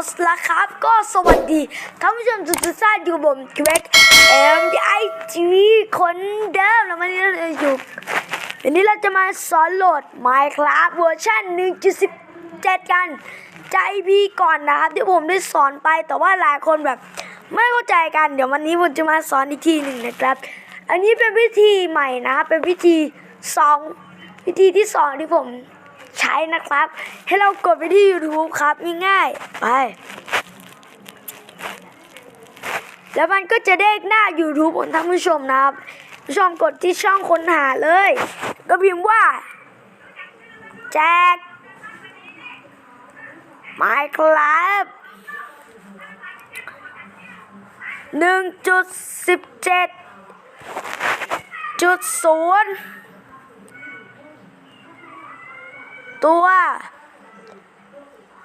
อาละครับ ก็สวัสดีท่านผู้ชมทุกท่านอยู่กับผมเกรกเอ็มดีไอจีคนเดิมแล้ววันนี้เราอยู่วันนี้เราจะมาสอนโหลด Minecraft เวอร์ชัน1.17 กัน ใจพี่ก่อนนะครับที่ผมได้สอนไปแต่ว่าหลายคนแบบ ไม่เข้าใจกันเดี๋ยววันนี้ผมจะมาสอนอีกทีหนึ่งนะครับ อันนี้เป็นวิธีใหม่นะครับเป็นวิธีสองวิธีที่สองที่ผม ใช้นะครับ ให้เรากดไปที่ YouTube ครับง่ายๆไป แล้วมันก็จะเด้งหน้า YouTube ของท่านผู้ชมนะครับผู้ชมกดที่ช่องค้นหาเลย ก็พิมพ์ว่าแจก Minecraft หนึ่งจุดสิบเจ็ดจุดศูนย์ ตัว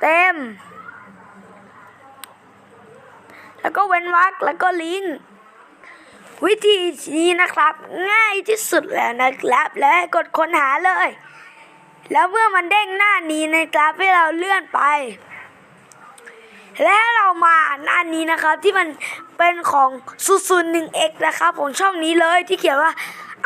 เต็ม แล้วก็เว้นวรรคแล้วก็ลิงก์วิธีนี้นะครับ ง่ายที่สุดแล้วนะครับและกดค้นหาเลย แล้วเมื่อมันเด้งหน้านี้นะครับให้เราเลื่อนไป และเรามาหน้านี้นะครับที่มันเป็นของซูซูหนึ่งเอกนะครับของช่องนี้เลยที่เขียนว่า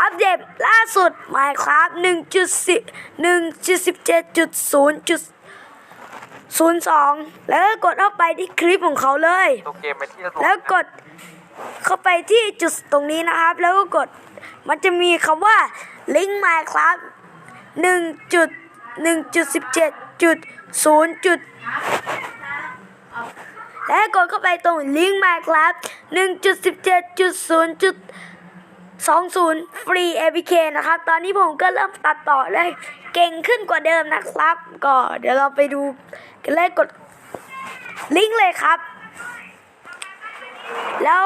อัปเดตล่าสุด Minecraft 1.10.0.02 แล้วก็กดเข้าไปที่คลิปของเขาเลย ตัวเกมไปที่สะดวกแล้วกดเข้าไปที่จุดตรงนี้นะครับ แล้วก็กดมันจะมีคำว่าลิงก์ Minecraft 1 และกดเข้าไปตรงลิงก์ Minecraft 1จุด17จุด0จุด20 ฟรี APK นะครับ ตอนนี้ผมก็เริ่มตัดต่อได้เก่งขึ้นกว่าเดิมนะครับ ก็เดี๋ยวเราไปดูกันเลยกดลิงก์เลยครับ แล้ว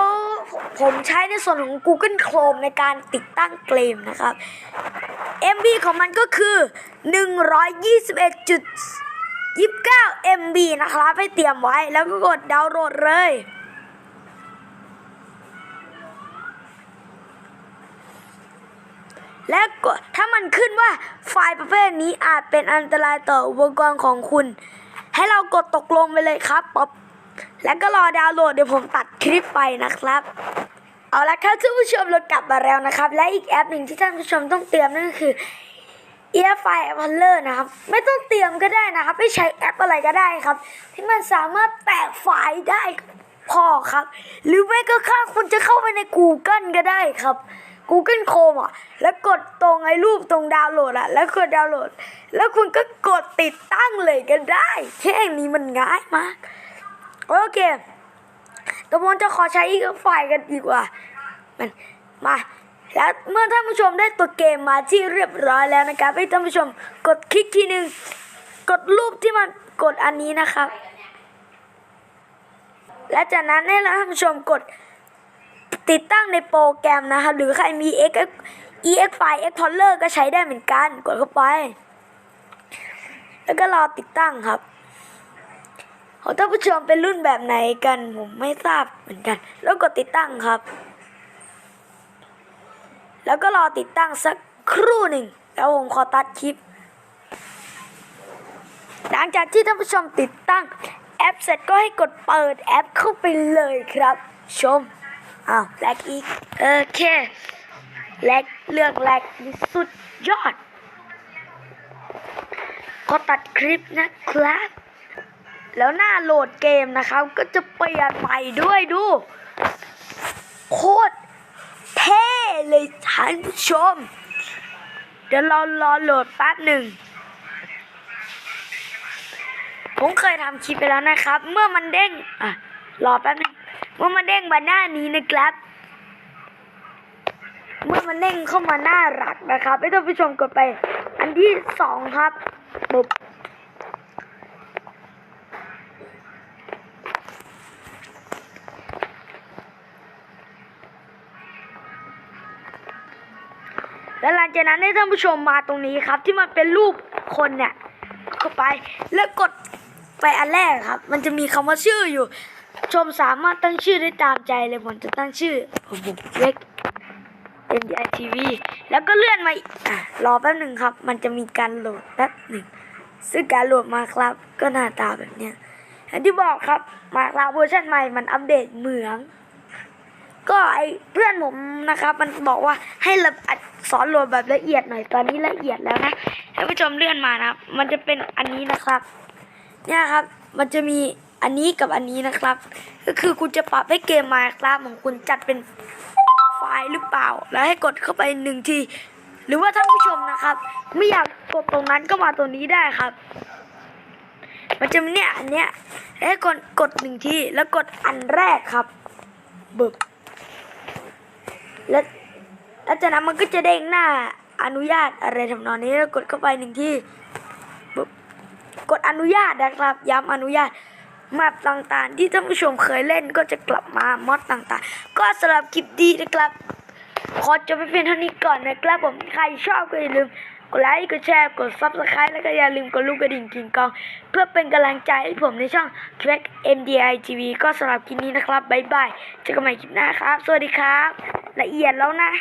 ผมใช้ในส่วนของ Google Chrome ในการติดตั้งเกมนะครับ MB ของมันก็คือ 29 MB นะครับให้เตรียมไว้แล้วก็กดดาวน์โหลดเลยและกดถ้ามันขึ้นว่าไฟล์ประเภทนี้อาจเป็นอันตรายต่ออุปกรณ์ของคุณ ให้เรากดตกลงไปเลยครับป๊อปแล้วก็รอดาวน์โหลดเดี๋ยวผมตัดคลิปไปนะครับ เอาละครับท่านผู้ชมเรากลับมาแล้วนะครับ และอีกแอปหนึ่งที่ท่านผู้ชมต้องเตรียมนั่นก็คือ Earfy a p p l e r นะครับ ไม่ต้องเตรียมก็ได้นะครับ ไม่ใช้แอปอะไรก็ได้ครับ ที่มันสามารถแตะไฟล์ได้พอครับ หรือไม่ก็ข้างคุณจะเข้าไปใน Google ก็ได้ครับ Google Chrome อะ แล้วกดตรงไอ้รูปตรงดาวน์โหลดอะ แล้วกดดาวน์โหลด แล้วคุณก็กดติดตั้งเลยก็ได้แค่นี้มันง่ายมาก โอเคตัวผมจะขอใช้อีกไฟกันดีกว่า มันมา แล้วเมื่อท่านผู้ชมได้ตัวเกมมาที่เรียบร้อยแล้วนะครับให้ท่านผู้ชมกดคลิกทีหนึ่งกดรูปที่มันกดอันนี้นะครับ และจากนั้นให้ท่านผู้ชมกดติดตั้งในโปรแกรมนะครับหรือใครมี X EX File Explorer ก็ใช้ได้เหมือนกัน กดเข้าไป แล้วก็รอติดตั้งครับของท่านผู้ชมเป็นรุ่นแบบไหนกันผมไม่ทราบเหมือนกัน แล้วกดติดตั้งครับ แล้วก็รอติดตั้งสักครู่หนึ่ง แล้วผมขอตัดคลิป หลังจากที่ท่านผู้ชมติดตั้งแอปเสร็จก็ให้กดเปิดแอปเข้าไปเลยครับ ชมอ้าวแลกอีกโอเคแลกเลือกแลกสุดยอดขอตัดคลิปนะครับ แล้วหน้าโหลดเกมนะครับ ก็จะเปลี่ยนใหม่ด้วยดู โคตรเท่ เลยท่านผู้ชม เดี๋ยวเรารอโหลดแป๊บหนึ่ง ผมเคยทำคลิปไปแล้วนะครับ เมื่อมันเด้ง อะ รอแป๊บหนึง เมื่อมันเด้งมาหน้านี้นะครับ เมื่อมันเด้งเข้ามาหน้าหลักนะครับให้ท่านผู้ชมกดไป อันที่สองครับปุ๊บ แล้วหลังจากนั้นให้ท่านผู้ชมมาตรงนี้ครับ ที่มันเป็นรูปคนเนี่ยเข้าไปแล้วกดไปอันแรกครับ มันจะมีคำว่าชื่ออยู่ ชมสามารถตั้งชื่อได้ตามใจเลยผมจะตั้งชื่อผมผมเล็ก NDI TV แล้วก็เลื่อนมาอะรอแป๊บหนึ่งครับ มันจะมีการโหลดแป๊บหนึ่งซึ่งการโหลดมาครับ ก็หน้าตาแบบเนี้ยอย่างที่บอกครับมาคลาเวอร์ชันใหม่มันอัปเดตเหมือง ก็ไอเพื่อนผมนะครับ มันบอกว่าให้ละอัดสอนโหลดแบบละเอียดหน่อยตอนนี้ละเอียดแล้วนะท่านผู้ชมเลื่อนมานะมันจะเป็นอันนี้นะครับ เนี่ยครับ มันจะมีอันนี้กับอันนี้นะครับ ก็คือคุณจะปรับให้เกมมาครับของคุณจัดเป็นไฟล์หรือเปล่า แล้วให้กดเข้าไปหนึ่งทีหรือว่าท่านผู้ชมนะครับ ไม่อยากกดตรงนั้นก็มาตัวนี้ได้ครับ มันจะมีเนี่ยอันเนี้ยให้กดกดหนึ่งทีแล้วกดอันแรกครับ บึบ แล้วแล้วจากนั้นมันก็จะเด้งหน้าอนุญาตอะไรทำนองนี้แล้วกดเข้าไปหนึ่งที่กดอนุญาตนะครับย้ำอนุญาตมาต่างๆ ที่ท่านผู้ชมเคยเล่นก็จะกลับมามอดต่างๆ ก็สำหรับคลิปดีนะครับ ขอจบไปเพียงเท่านี้ก่อนนะครับผมใครชอบก็อย่าลืม กดไลค์กดแชร์กด subscribe แล้วก็อย่าลืมกดลูกกระดิ่งกิงกอง เพื่อเป็นกำลังใจให้ผมในช่อง Track MDI TV ก็สำหรับคลิปนี้นะครับ บ๊ายบาย เจอกันใหม่คลิปหน้าครับ สวัสดีครับ ละเอียดแล้วนะ